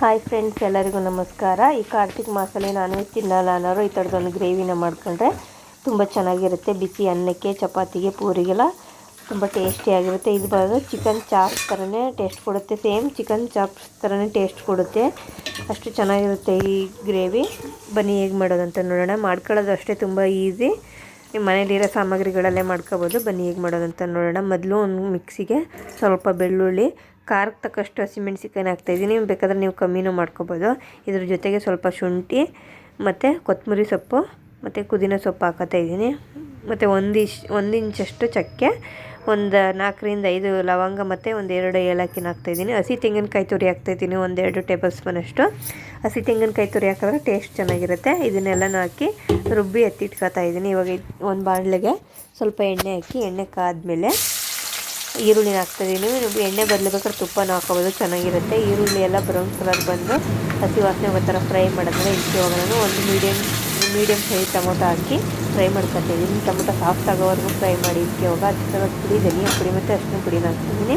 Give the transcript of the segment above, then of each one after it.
Hi friends, ಎಲ್ಲರಿಗೂ ನಮಸ್ಕಾರ. ಈ ಕಾರ್ತಿಕ್ ಮಾಸಲ್ಲಿ ನಾನ್ ವೆಜ್ ತಿನ್ನಲ್ಲ ಅನ್ನೋರು ಈ ಥರದೊಂದು ಗ್ರೇವಿನ ಮಾಡ್ಕೊಂಡ್ರೆ ತುಂಬ ಚೆನ್ನಾಗಿರುತ್ತೆ. ಬಿಸಿ ಅನ್ನಕ್ಕೆ, ಚಪಾತಿಗೆ, ಪೂರಿಗೆಲ್ಲ ತುಂಬ ಟೇಸ್ಟಿಯಾಗಿರುತ್ತೆ. ಇದು ಬಂದು ಚಿಕನ್ ಚಾಪ್ಸ್ ಥರನೇ ಟೇಸ್ಟ್ ಕೊಡುತ್ತೆ. ಸೇಮ್ ಚಿಕನ್ ಚಾಪ್ಸ್ ಥರನೇ ಟೇಸ್ಟ್ ಕೊಡುತ್ತೆ. ಅಷ್ಟು ಚೆನ್ನಾಗಿರುತ್ತೆ ಈ ಗ್ರೇವಿ. ಬನ್ನಿ ಹೇಗೆ ಮಾಡೋದಂತ ನೋಡೋಣ. ಮಾಡ್ಕೊಳ್ಳೋದು ಅಷ್ಟೇ ತುಂಬ ಈಸಿ. ನಿಮ್ಮ ಮನೇಲಿರೋ ಸಾಮಗ್ರಿಗಳಲ್ಲೇ ಮಾಡ್ಕೋಬೋದು. ಬನ್ನಿ, ಹೇಗೆ ಮಾಡೋದಂತ ನೋಡೋಣ. ಮೊದಲು ಒಂದು ಮಿಕ್ಸಿಗೆ ಸ್ವಲ್ಪ ಬೆಳ್ಳುಳ್ಳಿ, ಖಾರಕ್ಕೆ ತಕ್ಕಷ್ಟು ಹಸಿಮೆಣ್ಸಿಕಾಯಿನ ಹಾಕ್ತಾಯಿದ್ದೀನಿ. ಬೇಕಾದ್ರೆ ನೀವು ಕಮ್ಮಿನೂ ಮಾಡ್ಕೋಬೋದು. ಇದ್ರ ಜೊತೆಗೆ ಸ್ವಲ್ಪ ಶುಂಠಿ, ಮತ್ತು ಕೊತ್ತಂಬರಿ ಸೊಪ್ಪು, ಮತ್ತು ಪುದೀನ ಸೊಪ್ಪು ಹಾಕೋತಾ ಇದ್ದೀನಿ. ಮತ್ತು ಒಂದು ಇಶ್ ಒಂದು ಇಂಚಷ್ಟು ಚಕ್ಕೆ ಒಂದು ನಾಲ್ಕರಿಂದ ಐದು ಲವಂಗ ಮತ್ತು ಒಂದೆರಡು ಏಲಕ್ಕಿನ ಹಾಕ್ತಾಯಿದ್ದೀನಿ ಹಸಿ ತೆಂಗಿನಕಾಯಿ ತುರಿ ಹಾಕ್ತಾಯಿದ್ದೀನಿ ಒಂದೆರಡು ಟೇಬಲ್ ಸ್ಪೂನಷ್ಟು ಹಸಿ ತೆಂಗಿನಕಾಯಿ ತುರಿ ಹಾಕಿದ್ರೆ ಟೇಸ್ಟ್ ಚೆನ್ನಾಗಿರುತ್ತೆ. ಇದನ್ನೆಲ್ಲನೂ ಹಾಕಿ ರುಬ್ಬಿ ಎತ್ತಿಟ್ಕೊತಾ ಇದ್ದೀನಿ. ಇವಾಗ ಒಂದು ಬಾಣಲೆಗೆ ಸ್ವಲ್ಪ ಎಣ್ಣೆ ಹಾಕಿ, ಎಣ್ಣೆ ಕಾದ್ಮೇಲೆ ಈರುಳ್ಳಿನ ಹಾಕ್ತಾಯಿದ್ದೀನಿ ಎಣ್ಣೆ ಬದಲಿಬೇಕಾದ್ರೆ ತುಪ್ಪನ ಹಾಕೋಬೋದು ಚೆನ್ನಾಗಿರುತ್ತೆ. ಈರುಳ್ಳಿ ಎಲ್ಲ ಬ್ರೌನ್ ಕಲರ್ ಬಂದು ಹಸಿ ವಾಸನೆ ಥರ ಫ್ರೈ ಮಾಡಿದ್ರೆ ಇವಾಗ ಒಂದು ಮೀಡಿಯಮ್ ಮೀಡಿಯಮ್ ಸೈಜ್ ಟೊಮೊಟೊ ಹಾಕಿ ಫ್ರೈ ಮಾಡ್ಕೊತಿದ್ದೀನಿ ಟೊಮೊಟೊ ಸಾಫ್ಟ್ ಆಗೋವರೆಗೂ ಫ್ರೈ ಮಾಡಿ ಇವಾಗ ಹಚ್ಕರದ ಪುಡಿ, ಧನಿಯಾ ಪುಡಿ ಮತ್ತು ಅಷ್ಟೇ ಪುಡಿನ ಹಾಕ್ತಿದ್ದೀನಿ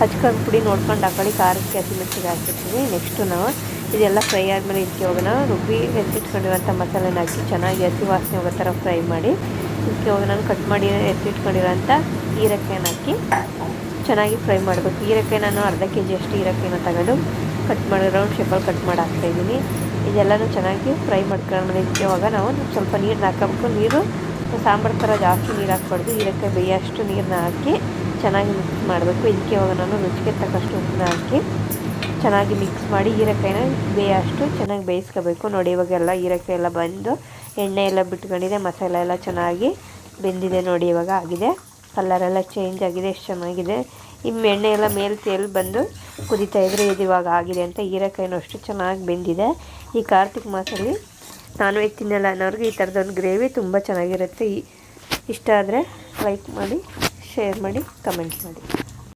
ಹಚ್ಕೊಂಡು ಪುಡಿ ನೋಡ್ಕೊಂಡು ಹಾಕೊಳ್ಳಿ. ಖಾರಕ್ಕೆ ಹಸಿಮೆಣಸಿಗೆ ಹಾಕಿರ್ತೀನಿ. ನೆಕ್ಸ್ಟು ನಾವು ಇದೆಲ್ಲ ಫ್ರೈ ಆದಮೇಲೆ ಇದಕ್ಕೆ ಇವಾಗ ನಾವು ರುಬ್ಬಿ ಎತ್ತಿಟ್ಕೊಂಡಿರೋಂಥ ಮಸಾಲೆನ ಹಾಕಿ ಚೆನ್ನಾಗಿ ಹಸಿ ವಾಸನೆ ಹೋಗೋ ಥರ ಫ್ರೈ ಮಾಡಿ ಇದಕ್ಕೆ ಇವಾಗ ನಾನು ಕಟ್ ಮಾಡಿ ಎತ್ತಿಟ್ಕೊಂಡಿರೋಂಥ ಹೀರೆಕಾಯಿನ ಹಾಕಿ ಚೆನ್ನಾಗಿ ಫ್ರೈ ಮಾಡಬೇಕು. ಹೀರೆಕಾಯಿ ನಾನು ಅರ್ಧ ಕೆ ಜಿ ಅಷ್ಟು ಹೀರೆಕಾಯಿನ ತಗೊಂಡು ಕಟ್ ಮಾಡಿ ರೌಂಡ್ ಶೇಪಲ್ಲಿ ಕಟ್ ಮಾಡಿ ಹಾಕ್ತಾಯಿದ್ದೀನಿ ಇದೆಲ್ಲನೂ ಚೆನ್ನಾಗಿ ಫ್ರೈ ಮಾಡ್ಕೊಂಡು ಇವಾಗ ನಾವು ಸ್ವಲ್ಪ ನೀರನ್ನ ಹಾಕಬೇಕು ನೀರು, ಸಾಂಬಾರು ಥರ ಜಾಸ್ತಿ ನೀರು ಹಾಕ್ಬಾರ್ದು. ಇದಕ್ಕೆ ಬೇಯೋಷ್ಟು ನೀರನ್ನ ಹಾಕಿ ಚೆನ್ನಾಗಿ ಮಿಕ್ಸ್ ಮಾಡಬೇಕು. ಇದಕ್ಕೆ ಇವಾಗ ನಾನು ರುಚಿಗೆ ತಕ್ಕಷ್ಟು ಉಪ್ಪನ್ನ ಹಾಕಿ ಚೆನ್ನಾಗಿ ಮಿಕ್ಸ್ ಮಾಡಿ ಹೀರೆಕಾಯಿನ ಬೇಯಷ್ಟು ಚೆನ್ನಾಗಿ ಬೇಯಿಸ್ಕೋಬೇಕು. ನೋಡಿ ಇವಾಗೆಲ್ಲ ಹೀರೆಕಾಯಿ ಎಲ್ಲ ಬಂದು ಎಣ್ಣೆ ಎಲ್ಲ ಬಿಟ್ಕೊಂಡಿದೆ. ಮಸಾಲೆ ಎಲ್ಲ ಚೆನ್ನಾಗಿ ಬೆಂದಿದೆ. ನೋಡಿ, ಇವಾಗ ಆಗಿದೆ. ಕಲರೆಲ್ಲ ಚೇಂಜ್ ಆಗಿದೆ. ಎಷ್ಟು ಚೆನ್ನಾಗಿದೆ. ಇನ್ನು ಎಣ್ಣೆ ಎಲ್ಲ ಮೇಲೆ ತೇಲ್ ಬಂದು ಕುದಿತಾ ಇದ್ರೆ ಇದು ಇವಾಗ ಆಗಿದೆ ಅಂತ ಹೀರೆಕಾಯಿನೂ ಅಷ್ಟು ಚೆನ್ನಾಗಿ ಬೆಂದಿದೆ. ಈ ಕಾರ್ತಿಕ್ ಮಾಸಲ್ಲಿ ನಾನ್ ವೆಜ್ ತಿನ್ನಲ್ಲ ಅನ್ನೋರಿಗೆ ಈ ಥರದೊಂದು ಗ್ರೇವಿ ತುಂಬ ಚೆನ್ನಾಗಿರುತ್ತೆ. ಇಷ್ಟ ಆದರೆ ಲೈಕ್ ಮಾಡಿ, ಶೇರ್ ಮಾಡಿ, ಕಮೆಂಟ್ ಮಾಡಿ.